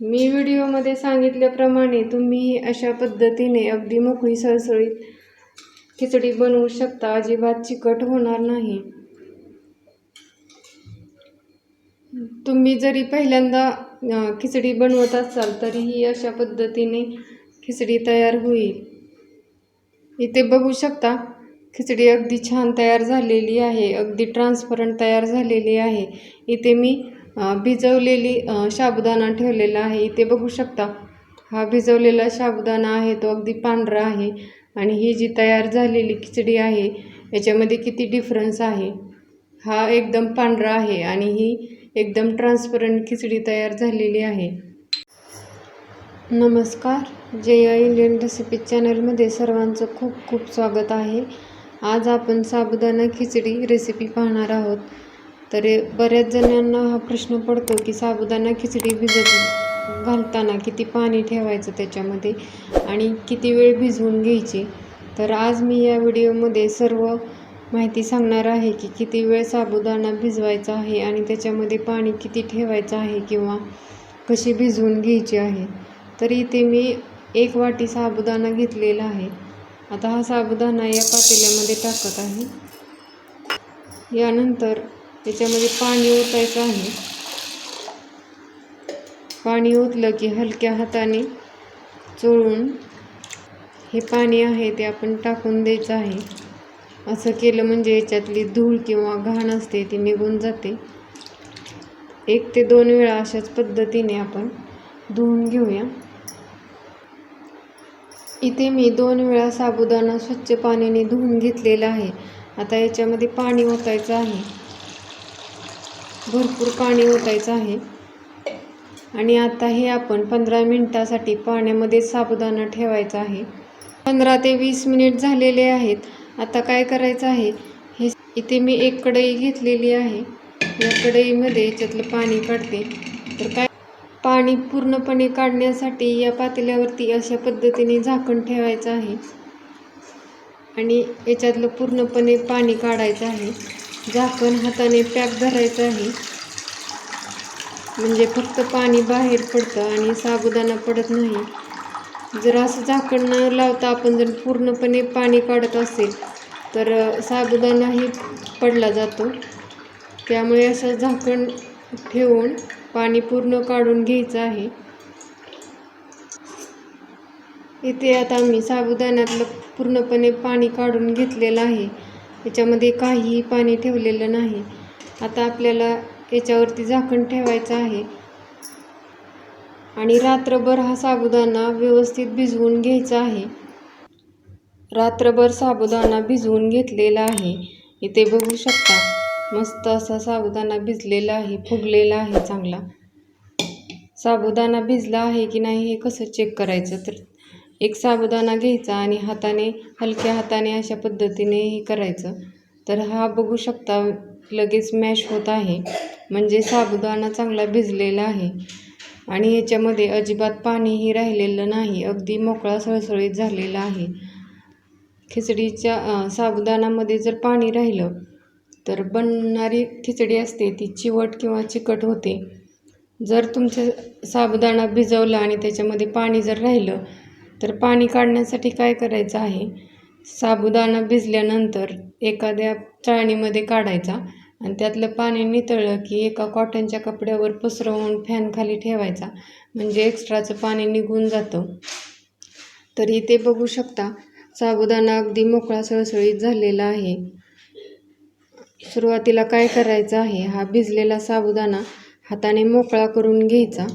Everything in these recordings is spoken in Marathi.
मी व्हिडिओमध्ये सांगितल्याप्रमाणे तुम्ही अशा पद्धतीने अगदी मोकळी सळसळीत खिचडी बनवू शकता. अजिबात चिकट होणार नाही. तुम्ही जरी पहिल्यांदा खिचडी बनवत असाल तरीही अशा पद्धतीने खिचडी तयार होईल. इथे बघू शकता खिचडी अगदी छान तयार झालेली आहे. अगदी ट्रान्सपरंट तयार झालेली आहे. इथे मी भिजवलेली साबुदाणा ठेवलेला आहे. इथे बघू शकता. हा भिजवलेला साबुदाणा आहे. तो अगदी पांढरा आहे आणि ही जी तयार झालेली खिचडी आहे याच्यामध्ये किती डिफरन्स आहे. हा एकदम पांढरा आहे आणि ही एकदम ट्रान्सपरंट खिचडी तयार झालेली आहे. नमस्कार. जया इंडियन रेसिपी चॅनलमध्ये सर्वांचं खूप खूप स्वागत आहे. आज आपण साबुदाणा खिचडी रेसिपी पाहणार आहोत. तरी बऱ्याच जणांना हा प्रश्न पडतो की साबुदाणा खिचडी भिजत घालताना किती पाणी ठेवायचं त्याच्यामध्ये आणि किती वेळ भिजवून घ्यायची? तर आज मी या व्हिडिओमध्ये सर्व माहिती सांगणार आहे की किती वेळ साबुदाणा भिजवायचा आहे आणि त्याच्यामध्ये पाणी किती ठेवायचं आहे किंवा कशी भिजवून घ्यायची आहे. तर इथे मी एक वाटी साबुदाणा घेतलेला आहे. आता हा साबुदाणा या पातेल्यामध्ये टाकत आहे. यानंतर त्याच्यामध्ये पाणी ओतायचं आहे. पाणी ओतलं की हलक्या हाताने चोळून हे पाणी आहे ते आपण टाकून द्यायचं आहे. असं केलं म्हणजे याच्यातली धूळ किंवा घाण असते ती निघून जाते. एक ते दोन वेळा अशाच पद्धतीने आपण धुवून घेऊया. इथे मी दोन वेळा साबुदाणा स्वच्छ पाण्याने धुवून घेतलेला आहे. आता याच्यामध्ये पाणी ओतायचं आहे. भरपूर पाणी ओतायचं आहे. आणि आता हे आपण पंधरा मिनटासाठी पाण्यामध्ये साबुदाणा ठेवायचा आहे. पंधरा ते वीस मिनिट झालेले आहेत. आता काय करायचं आहे? हे इथे मी एक कढई घेतलेली आहे. या कढईमध्ये याच्यातलं पाणी काढते. तर काय? पाणी पूर्णपणे काढण्यासाठी या पातेल्यावरती अशा पद्धतीने झाकण ठेवायचं आहे. आणि याच्यातलं पूर्णपणे पाणी काढायचं आहे. झाकण हाताने पॅक धरायचं आहे म्हणजे फक्त पाणी बाहेर पडतं आणि साबुदाणा पडत नाही. जर असं झाकण न लावता आपण जर पूर्णपणे पाणी काढत असेल तर साबुदाणाही पडला जातो. त्यामुळे असं झाकण ठेवून पाणी पूर्ण काढून घ्यायचं आहे. इथे आता आम्ही साबुदाण्यातलं पूर्णपणे पाणी काढून घेतलेलं आहे. याच्यामध्ये काहीही पाणी ठेवलेलं नाही. आता आपल्याला याच्यावरती झाकण ठेवायचं आहे. आणि रात्रभर हा साबुदाणा व्यवस्थित भिजवून घ्यायचा आहे. रात्रभर साबुदाणा भिजवून घेतलेला आहे. इथे बघू शकता मस्त असा साबुदाणा भिजलेला आहे फुगलेला आहे चांगला. साबुदाणा भिजला आहे की नाही हे कसं चेक करायचं तर एक साबुदाणा घ्यायचा आणि हाताने हलक्या हाताने अशा पद्धतीने हे करायचं. तर हा बघू शकता लगेच मॅश होत आहे. म्हणजे साबुदाणा चांगला भिजलेला आहे. आणि याच्यामध्ये अजिबात पाणीही राहिलेलं नाही. अगदी मोकळा सळसळीत झालेला आहे. खिचडीच्या साबुदाणामध्ये जर पाणी राहिलं तर बनणारी खिचडी असते ती चिवट किंवा चिकट होते. जर तुमचं साबुदाणा भिजवला आणि त्याच्यामध्ये पाणी जर राहिलं तर पाणी काढण्यासाठी काय करायचं आहे? साबुदाणा भिजल्यानंतर एखाद्या चाळणीमध्ये काढायचा आणि त्यातलं पाणी नितळलं की एका कॉटनच्या कपड्यावर पसरवून फॅन खाली ठेवायचा. म्हणजे एक्स्ट्राचं पाणी निघून जातं. तर इथे बघू शकता साबुदाणा अगदी मोकळा सळसळीत झालेला आहे. सुरुवातीला काय करायचं आहे? हा भिजलेला साबुदाणा हाताने मोकळा करून घ्यायचा.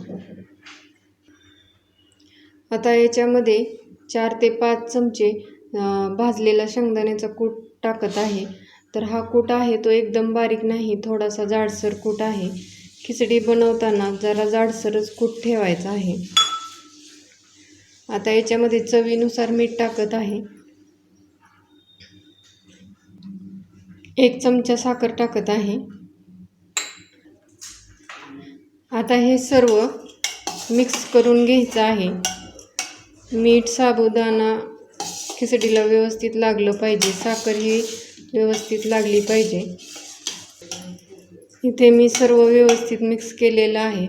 आता याच्यामध्ये चार ते पाच चमचे भाजलेला शेंगदाण्याचा कूट टाकत आहे. तर हा कूट आहे तो एकदम बारीक नाही थोडासा जाडसर कूट आहे. खिचडी बनवताना जरा जाडसरच कूट ठेवायचा आहे. आता याच्यामध्ये चवीनुसार मीठ टाकत आहे. एक चमचा साखर टाकत आहे. आता हे सर्व मिक्स करून घ्यायचं आहे. मीठ साबुदाणा खिचडीला व्यवस्थित लागलं पाहिजे. साखर ही व्यवस्थित लागली पाहिजे. इथे मी सर्व व्यवस्थित मिक्स केलेलं आहे.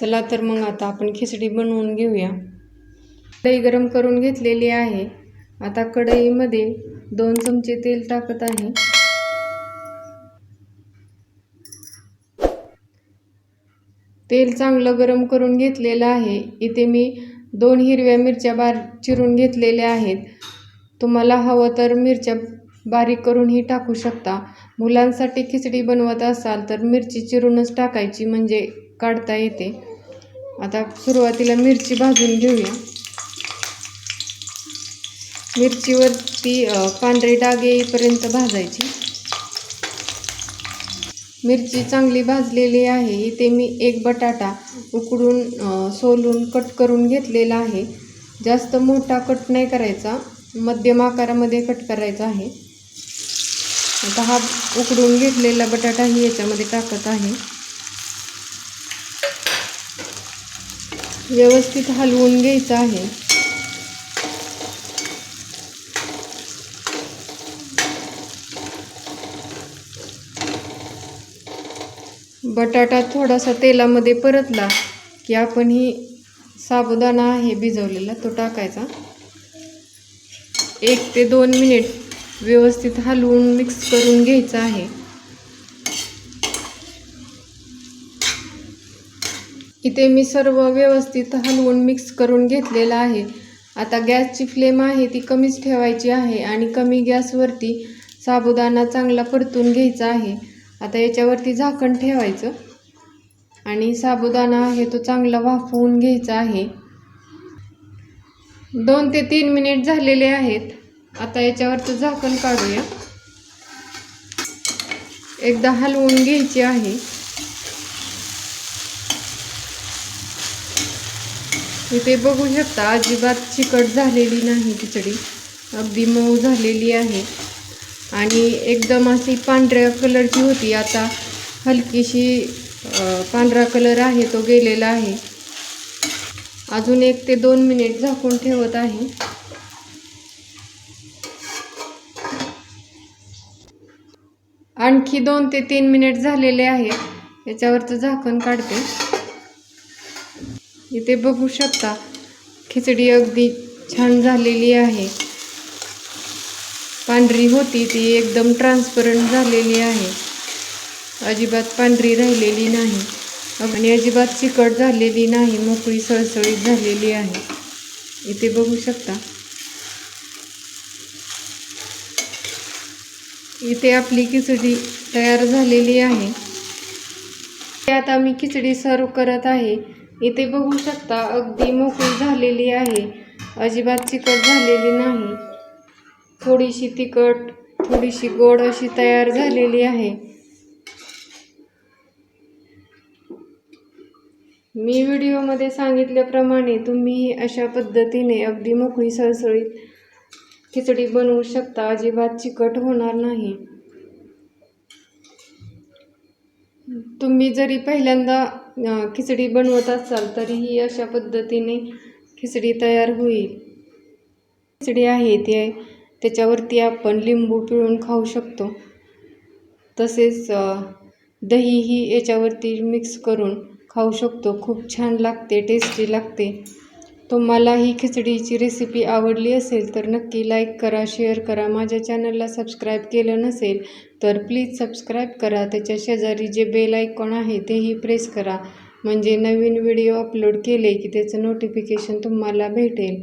चला तर मग आता आपण खिचडी बनवून घेऊया. कढई गरम करून घेतलेली आहे. आता कढईमध्ये दोन चमचे तेल टाकत आहे. तेल चांगलं गरम करून घेतलेलं आहे. इथे मी दोन हिरव्या मिरच्या बार चिरून घेतलेल्या आहेत. तुम्हाला हवं तर मिरच्या बारीक करूनही टाकू शकता. मुलांसाठी खिचडी बनवत असाल तर मिरची चिरूनच टाकायची म्हणजे काढता येते. आता सुरुवातीला मिरची भाजून घेऊया. मिरचीवरती पांढरे डाग येईपर्यंत भाजायची. मिरची चांगली भाजलेली आहे. इथे मी एक बटाटा उकडून सोलून कट करून घेतलेला आहे. जास्त मोठा कट नाही करायचा. मध्यम आकारामध्ये कट करायचा आहे. आता हा उकडून घेतलेला बटाटा ही याच्यामध्ये टाकत आहे. व्यवस्थित हलवून घ्यायचं आहे. बटाटा थोडासा तेलामध्ये परतला की आपण ही साबुदाणा आहे भिजवलेला तो टाकायचा. एक ते दोन मिनिट व्यवस्थित हलवून मिक्स करून घ्यायचं आहे. इथे मी सर्व व्यवस्थित हलवून मिक्स करून घेतलेलं आहे. आता गॅसची फ्लेम आहे ती कमीच ठेवायची आहे आणि कमी गॅसवरती साबुदाणा चांगला परतून घ्यायचा आहे. आता याच्यावरती झाकण ठेवायचं. आणि साबुदाणा आहे तो चांगला वाफवून घ्यायचा आहे. दोन ते तीन मिनिट झालेले आहेत. आता याच्यावरचं झाकण काढूया. एकदा हलवून घ्यायची आहे. इथे बघू शकता अजिबात चिकट झालेली नाही खिचडी. अगदी मऊ झालेली आहे. आणि एकदम अशी पांढऱ्या कलरची होती. आता हलकीशी पांढरा कलर आहे तो गेलेला आहे. अजून एक ते दोन मिनिट झाकून ठेवत आहे. आणखी दोन ते तीन मिनिट झालेले आहेत याच्यावरचं झाकण काढते. इथे बघू शकता खिचडी अगदी छान झालेली आहे. पांढरी होती ती एकदम ट्रान्सपरंट झालेली आहे. अजिबात पांढरी राहिलेली नाही. आणि अजिबात चिकट झालेली नाही मोकळी सळसळीत झालेली आहे. इथे बघू शकता. इथे आपली खिचडी तयार झालेली आहे. ते आता मी खिचडी सर्व करत आहे. इथे बघू शकता अगदी मोकळी झालेली आहे. अजिबात चिकट झालेली नाही. थोडीशी तिखट थोडीशी गोड अशी तयार झालेली आहे. मी व्हिडिओमध्ये सांगितल्याप्रमाणे तुम्ही अशा पद्धतीने अगदी मोकळी सळसळीत खिचडी बनवू शकता. अजिबात चिकट होणार नाही. तुम्ही जरी पहिल्यांदा खिचडी बनवत असाल तरीही अशा पद्धतीने खिचडी तयार होईल. खिचडी आहे ती आहे त्याच्यावरती आपण लिंबू पिळून खाऊ शकतो. तसेच दहीही याच्यावरती मिक्स करून खाऊ शकतो. खूप छान लागते टेस्टी लागते. तुम्हाला ही खिचडीची रेसिपी आवडली असेल तर नक्की लाईक करा शेअर करा. माझ्या चॅनलला सबस्क्राईब केलं नसेल तर प्लीज सबस्क्राईब करा. त्याच्या शेजारी जे बेल आयकॉन आहे तेही प्रेस करा. म्हणजे नवीन व्हिडिओ अपलोड केले की त्याचं नोटिफिकेशन तुम्हाला भेटेल.